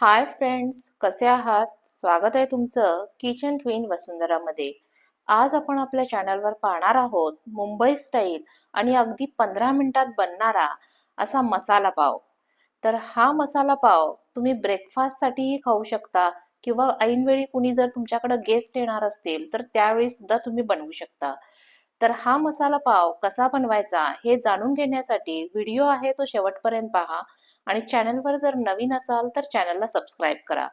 Hi friends कसे आहात? स्वागत आहे तुमचं किचन क्वीन वसुंधरामध्ये. आज आपण आपल्या चॅनलवर पाहणार आहोत मुंबई स्टाईल आणि अगदी पंधरा मिनिटात बनणारा असा मसाला पाव. तर हा मसाला पाव तुम्ही ब्रेकफास्टसाठीही खाऊ शकता किंवा ऐनवेळी कुणी जर तुमच्याकडे गेस्ट येणार असतील तर त्यावेळी सुद्धा तुम्ही बनवू शकता. तर हा मसाला पाव कसा बनवायचा हे जाणून घेण्यासाठी व्हिडिओ आहे तो शेवटपर्यंत पहा आणि चॅनलवर जर नवीन असाल तर चॅनलला सबस्क्राईब करा.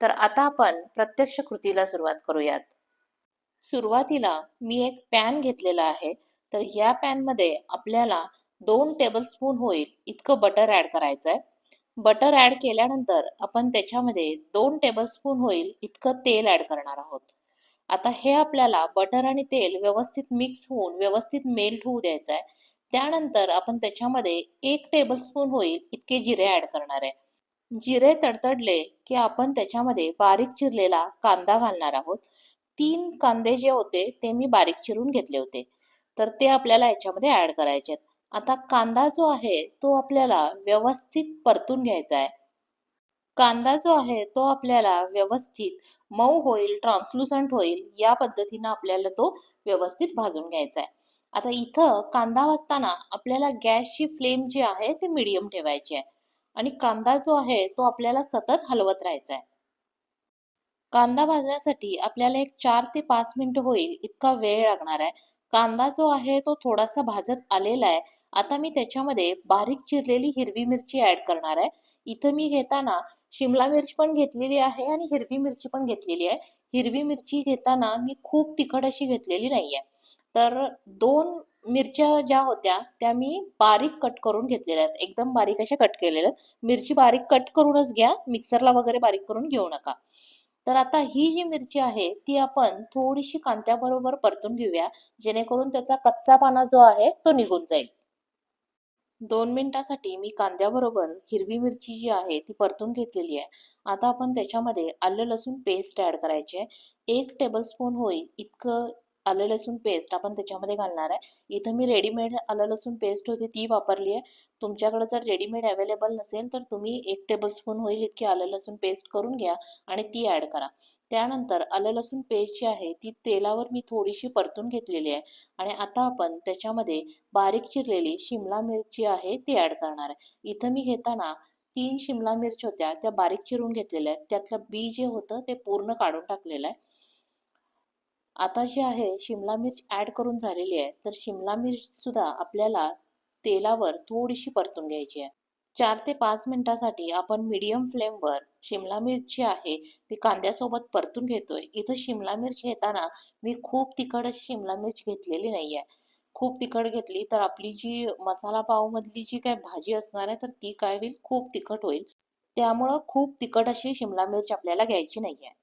तर आता आपण प्रत्यक्ष कृतीला सुरुवात करूयात. सुरुवातीला मी एक पॅन घेतलेला आहे. तर ह्या पॅनमध्ये आपल्याला दोन टेबलस्पून होईल इतकं बटर ॲड करायचं आहे बटर ॲड केल्यानंतर आपण त्याच्यामध्ये दोन टेबलस्पून होईल इतकं तेल ॲड करणार आहोत. आता हे आपल्याला बटर आणि तेल व्यवस्थित मिक्स होऊन व्यवस्थित मेल्ट होऊ द्यायचं आहे त्यानंतर आपण त्याच्यामध्ये एक टेबलस्पून होईल इतके जिरे ऍड करणार आहे. जिरे तडतडले की आपण त्याच्यामध्ये बारीक चिरलेला कांदा घालणार आहोत. तीन कांदे जे होते ते मी बारीक चिरून घेतले होते. तर ते आपल्याला याच्यामध्ये ऍड करायचे आहेत आता कांदा जो आहे तो आपल्याला व्यवस्थित परतून घ्यायचा आहे कांदा जो आहे तो आपल्याला व्यवस्थित मऊ होईल ट्रान्सलुसंट होईल या पद्धतीनं आपल्याला तो व्यवस्थित भाजून घ्यायचा आहे. आता इथं कांदा भाजताना आपल्याला गॅसची फ्लेम जी आहे ती मिडियम ठेवायची आहे. आणि कांदा जो आहे तो आपल्याला सतत हलवत राहायचा आहे. कांदा भाजण्यासाठी आपल्याला एक चार ते पाच मिनिट होईल इतका वेळ लागणार आहे. कांदा जो आहे तो थोडासा भाजत आलेला आहे आता मी त्याच्यामध्ये बारीक चिरलेली हिरवी मिरची ऍड करणार आहे. इथं मी घेताना शिमला मिरची पण घेतलेली आहे आणि हिरवी मिरची पण घेतलेली आहे. हिरवी मिरची घेताना मी खूप तिखट अशी घेतलेली नाहीये. तर दोन मिरच्या ज्या होत्या त्या मी बारीक कट करून घेतलेल्या आहेत. एकदम बारीक अशा कट केलेल्या आहेत. मिरची बारीक कट करूनच घ्या. मिक्सरला वगैरे बारीक करून घेऊ नका. तर आता ही जी मिरची आहे ती आपण थोडीशी कांत्याबरोबर परतून घेऊया. जेणेकरून त्याचा कच्चा पाना जो आहे तो निघून जाईल. दोन मिनिटासाठी मी कांद्याबरोबर हिरवी मिरची जी आहे ती परतून घेतलेली आहे. आता आपण त्याच्यामध्ये आलं लसूण पेस्ट ऍड करायची. आहे एक टेबलस्पून होईल इतकं आलं लसूण पेस्ट आपण त्याच्यामध्ये घालणार आहे. इथं मी रेडीमेड आलं लसूण पेस्ट होती ती वापरली आहे तुमच्याकडे जर रेडीमेड अवेलेबल नसेल तर तुम्ही एक टेबलस्पून होईल इतकी आलं लसूण पेस्ट करून घ्या आणि ती ॲड करा. त्यानंतर आलं लसूण पेस्ट जी आहे ती तेलावर मी थोडीशी परतून घेतलेली आहे. आणि आता आपण त्याच्यामध्ये बारीक चिरलेली शिमला मिरची आहे ती ॲड करणार आहे. इथं मी घेताना तीन शिमला मिरची होत्या त्या बारीक चिरून घेतलेल्या आहेत. त्यातलं बी जे होतं ते पूर्ण काढून टाकलेलं आहे. आता जी आहे शिमला मिर्च ऍड करून झालेली आहे. तर शिमला मिर्चसुद्धा आपल्याला तेलावर थोडीशी परतून घ्यायची आहे. चार ते पाच मिनिटासाठी आपण मीडियम फ्लेमवर शिमला मिरची आहे ती कांद्यासोबत परतून घेतोय. इथं शिमला मिर्च घेताना मी खूप तिखट अशी शिमला मिर्च घेतलेली नाही आहे खूप तिखट घेतली तर आपली जी मसाला पाव मधली जी काय भाजी असणार आहे तर ती काय होईल? खूप तिखट होईल. त्यामुळं खूप तिखट अशी शिमला मिर्च आपल्याला घ्यायची नाही आहे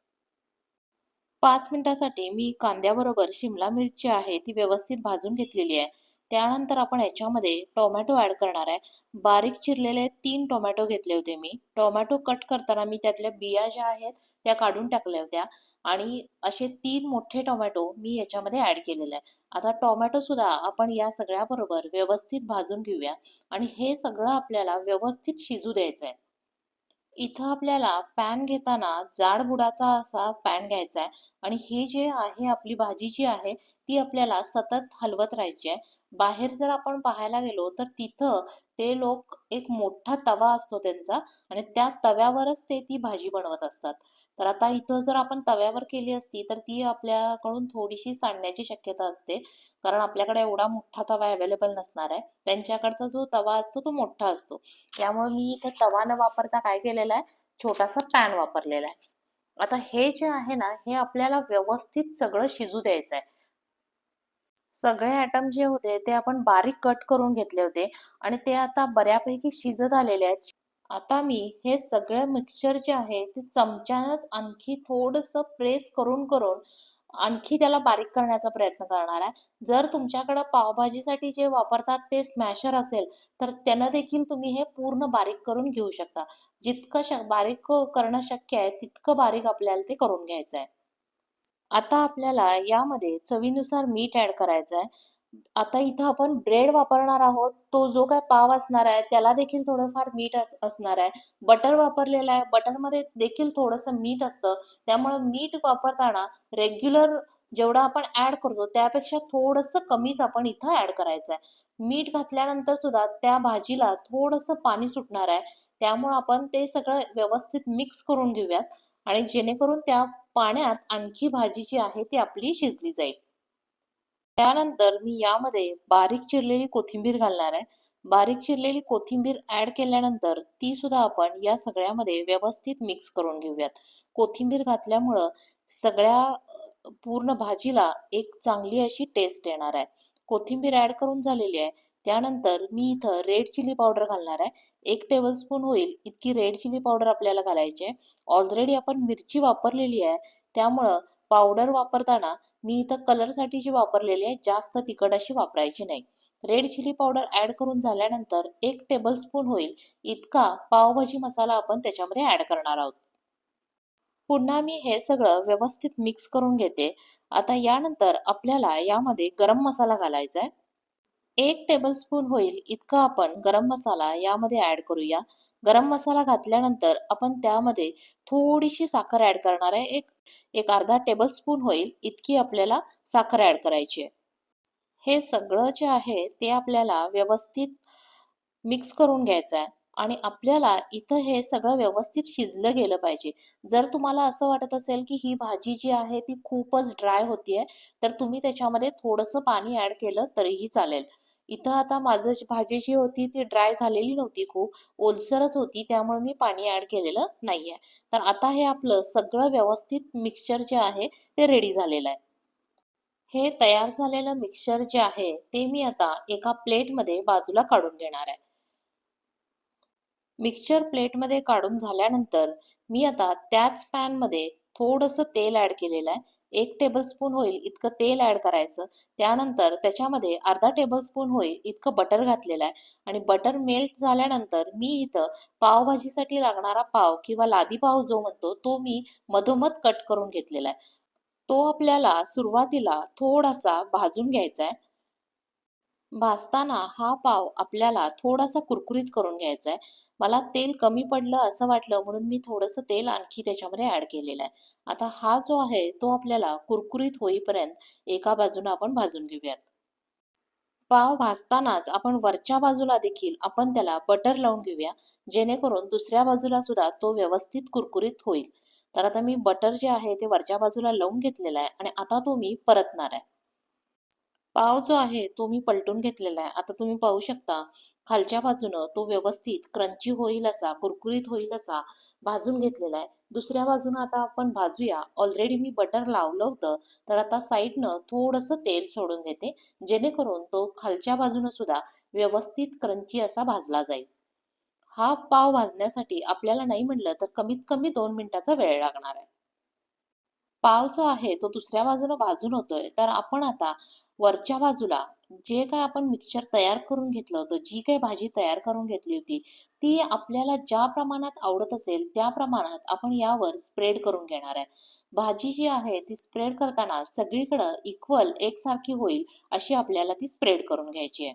पाच मिनिटासाठी मी कांद्याबरोबर शिमला मिरची आहे ती व्यवस्थित भाजून घेतलेली आहे. त्यानंतर आपण याच्यामध्ये टोमॅटो ऍड करणार आहे. बारीक चिरलेले तीन टोमॅटो घेतले होते मी. टोमॅटो कट करताना मी त्यातल्या बिया ज्या आहेत त्या काढून टाकल्या होत्या. आणि असे तीन मोठे टोमॅटो मी याच्यामध्ये ऍड केलेले आहे. आता टोमॅटो सुद्धा आपण या सगळ्याबरोबर व्यवस्थित भाजून घेऊया. आणि हे सगळं आपल्याला व्यवस्थित शिजू द्यायचं आहे इथं आपल्याला पॅन घेताना जाड बुडाचा असा पॅन घ्यायचा आहे आणि हे जे आहे आपली भाजी जी आहे ती आपल्याला सतत हलवत राहायची आहे. बाहेर जर आपण पाहायला गेलो तर तिथं ते लोक एक मोठा तवा असतो त्यांचा आणि त्या तव्यावरच ते ती भाजी बनवत असतात. तर आता इथं जर आपण तव्यावर केली असती तर ती आपल्याकडून थोडीशी सांडण्याची शक्यता असते. कारण आपल्याकडे एवढा मोठा तवा अवेलेबल नसणार आहे. त्यांच्याकडचा जो तवा असतो तो मोठा असतो. त्यामुळे मी इथं तवा न वापरता काय केलेला आहे? छोटासा पॅन वापरलेला आहे. आता हे जे आहे ना हे आपल्याला व्यवस्थित सगळं शिजू द्यायचं आहे. सगळे ॲटम जे होते ते आपण बारीक कट करून घेतले होते आणि ते आता बऱ्यापैकी शिजत आलेले आहेत. आता मी हे सगळं मिक्सचर जे आहे ते चमच्यानंच आणखी थोडंसं प्रेस करून करून आणखी त्याला बारीक करण्याचा प्रयत्न करणार आहे. जर तुमच्याकडे पावभाजीसाठी जे वापरतात ते स्मॅशर असेल तर त्यानं देखील तुम्ही हे पूर्ण बारीक करून घेऊ शकता. जितकं श बारीक करणं शक्य आहे तितकं बारीक आपल्याला ते करून घ्यायचं आहे. आता आपल्याला यामध्ये चवीनुसार मीठ ऍड करायचं आहे आता इथं आपण ब्रेड वापरणार आहोत. तो जो काय पाव असणार आहे त्याला देखील थोडंफार मीठ असणार आहे. बटर वापरलेलं आहे. बटरमध्ये देखील थोडंसं मीठ असतं. त्यामुळे मीठ वापरताना रेग्युलर जेवढं आपण ऍड करतो त्यापेक्षा थोडंसं कमीच आपण इथं ऍड करायचं आहे मीठ घातल्यानंतर सुद्धा त्या भाजीला थोडंसं पाणी सुटणार आहे. त्यामुळे आपण ते सगळं व्यवस्थित मिक्स करून घेऊयात. आणि जेणेकरून त्या पाण्यात आणखी भाजी जी आहे ती आपली शिजली जाईल. त्यानंतर मी यामध्ये बारीक चिरलेली कोथिंबीर घालणार आहे. बारीक चिरलेली कोथिंबीर ऍड केल्यानंतर ती सुद्धा आपण या सगळ्यामध्ये व्यवस्थित मिक्स करून घेऊयात. कोथिंबीर घातल्यामुळं सगळ्या पूर्ण भाजीला एक चांगली अशी टेस्ट येणार आहे. कोथिंबीर ऍड करून झालेली आहे. त्यानंतर मी इथं रेड चिली पावडर घालणार आहे. एक टेबलस्पून होईल इतकी रेड चिली पावडर आपल्याला घालायची आहे. ऑलरेडी आपण मिरची वापरलेली आहे. त्यामुळं पावडर वापरताना मी इथं कलरसाठी जी वापरलेली आहे जास्त तिखट अशी वापरायची नाही. रेड चिली पावडर ऍड करून झाल्यानंतर एक टेबलस्पून होईल इतका पावभाजी मसाला आपण त्याच्यामध्ये ऍड करणार आहोत. पुन्हा मी हे सगळं व्यवस्थित मिक्स करून घेते. आता यानंतर आपल्याला यामध्ये गरम मसाला घालायचा आहे. एक टेबलस्पून होईल इतका आपण गरम मसाला यामध्ये ऍड करूया. गरम मसाला घातल्यानंतर आपण त्यामध्ये थोडीशी साखर ऍड करणार आहे. एक एक अर्धा टेबलस्पून होईल इतकी आपल्याला साखर ऍड करायची आहे. हे सगळं जे आहे ते आपल्याला व्यवस्थित मिक्स करून घ्यायचं आहे. आणि आपल्याला इथं हे सगळं व्यवस्थित शिजलं गेलं पाहिजे. जर तुम्हाला असं वाटत असेल की ही भाजी जी आहे ती खूपच ड्राय होतीये तर तुम्ही त्याच्यामध्ये थोडंसं पाणी ऍड केलं तरीही चालेल. इथं आता माझं जी भाजी जी होती ती ड्राय झालेली नव्हती खूप. ओलसरच होती त्यामुळे मी पाणी ऍड केलेलं नाहीये. तर आता हे आपलं सगळं व्यवस्थित मिक्सचर जे आहे ते रेडी झालेलं आहे. हे तयार झालेलं मिक्सचर जे आहे ते मी आता एका प्लेटमध्ये बाजूला काढून घेणार आहे. मिक्सचर प्लेटमध्ये काढून झाल्यानंतर मी आता त्याच पॅनमध्ये थोडंसं तेल ऍड केलेलं आहे. एक टेबलस्पून होईल इतकं तेल ऍड करायचं. त्यानंतर त्याच्यामध्ये अर्धा टेबलस्पून होईल इतकं बटर घातलेलं आहे. आणि बटर मेल्ट झाल्यानंतर मी इथं पावभाजीसाठी लागणारा पाव किंवा लादी पाव जो म्हणतो तो मी मधोमध कट करून घेतलेला आहे. तो आपल्याला सुरुवातीला थोडासा भाजून घ्यायचा आहे. भाजताना हा पाव आपल्याला थोडासा कुरकुरीत करून घ्यायचा आहे मला तेल कमी पडलं असं वाटलं म्हणून मी थोडंसं तेल आणखी त्याच्यामध्ये ऍड केलेलं आहे. आता हा जो आहे तो आपल्याला कुरकुरीत होईपर्यंत एका बाजूने आपण भाजून घेऊयात. पाव भाजतानाच आपण वरच्या बाजूला देखील आपण त्याला बटर लावून घेऊया जेणेकरून दुसऱ्या बाजूला सुद्धा तो व्यवस्थित कुरकुरीत होईल. तर आता मी बटर जे आहे ते वरच्या बाजूला लावून घेतलेलं आहे आणि आता तो मी परतणार आहे. पाव जो आहे तो मी पलटून घेतलेला आहे. आता तुम्ही पाहू शकता खालच्या बाजूनं तो व्यवस्थित क्रंची होईल असा कुरकुरीत होईल असा भाजून घेतलेला आहे. दुसऱ्या बाजूनं आता आपण भाजूया. ऑलरेडी मी बटर लावलं होतं तर आता साईडनं थोडंसं तेल सोडून घेते जेणेकरून तो खालच्या बाजूनं सुद्धा व्यवस्थित क्रंची असा भाजला जाईल. हा पाव भाजण्यासाठी आपल्याला नाही म्हणलं तर कमीत कमी दोन मिनिटाचा वेळ लागणार आहे. पाव जो आहे तो दुसऱ्या बाजूला भाजून होतोय. तर आपण आता वरच्या बाजूला जे काय आपण मिक्सचर तयार करून घेतलं होतं जी काही भाजी तयार करून घेतली होती ती आपल्याला ज्या प्रमाणात आवडत असेल त्या प्रमाणात आपण यावर स्प्रेड करून घेणार आहे. भाजी जी आहे ती स्प्रेड करताना सगळीकडं इक्वल एकसारखी होईल अशी आपल्याला ती स्प्रेड करून घ्यायची आहे.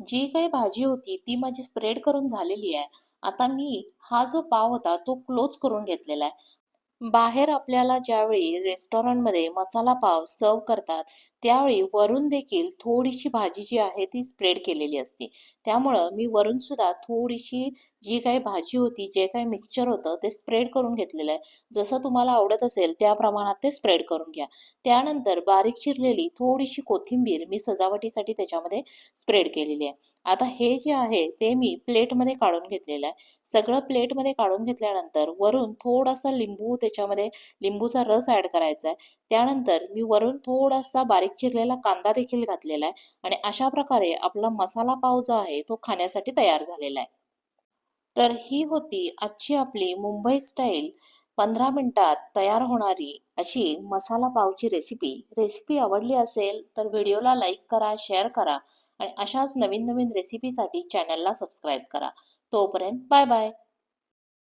जी काही भाजी होती ती माझी स्प्रेड करून झालेली आहे. आता मी हा जो पाव होता तो क्लोज करून घेतलेला आहे. बाहेर आपल्याला ज्यावेळी रेस्टॉरंटमध्ये मसाला पाव सर्व करतात त्यावेळी वरून देखील थोडीशी भाजी जी आहे ती स्प्रेड केलेली असते. त्यामुळं मी वरून सुद्धा थोडीशी जी काही भाजी होती जे काही मिक्सचर होतं ते स्प्रेड करून घेतलेलं आहे. जसं तुम्हाला आवडत असेल त्या प्रमाणात ते स्प्रेड करून घ्या. त्यानंतर बारीक चिरलेली थोडीशी कोथिंबीर मी सजावटीसाठी त्याच्यामध्ये स्प्रेड केलेली आहे. आता हे जे आहे ते मी प्लेटमध्ये काढून घेतलेलं आहे. सगळं प्लेटमध्ये काढून घेतल्यानंतर वरून थोडासा लिंबू त्याच्यामध्ये लिंबूचा रस ऍड करायचा आहे. त्यानंतर मी वरून थोडासा बारीक बारीक चिरलेला कांदा देखील घातलेला आहे. आणि अशा प्रकारे आपला मसाला पाव जो आहे तो खाण्यासाठी तयार झालेला आहे. तर ही होती आजची आपली मुंबई स्टाईल पंधरा मिनिटात तयार होणारी अशी मसाला पावची रेसिपी रेसिपी आवडली असेल तर व्हिडिओला लाईक करा शेअर करा आणि अशाच नवीन नवीन रेसिपीसाठी चॅनलला सबस्क्राईब करा. तोपर्यंत बाय बाय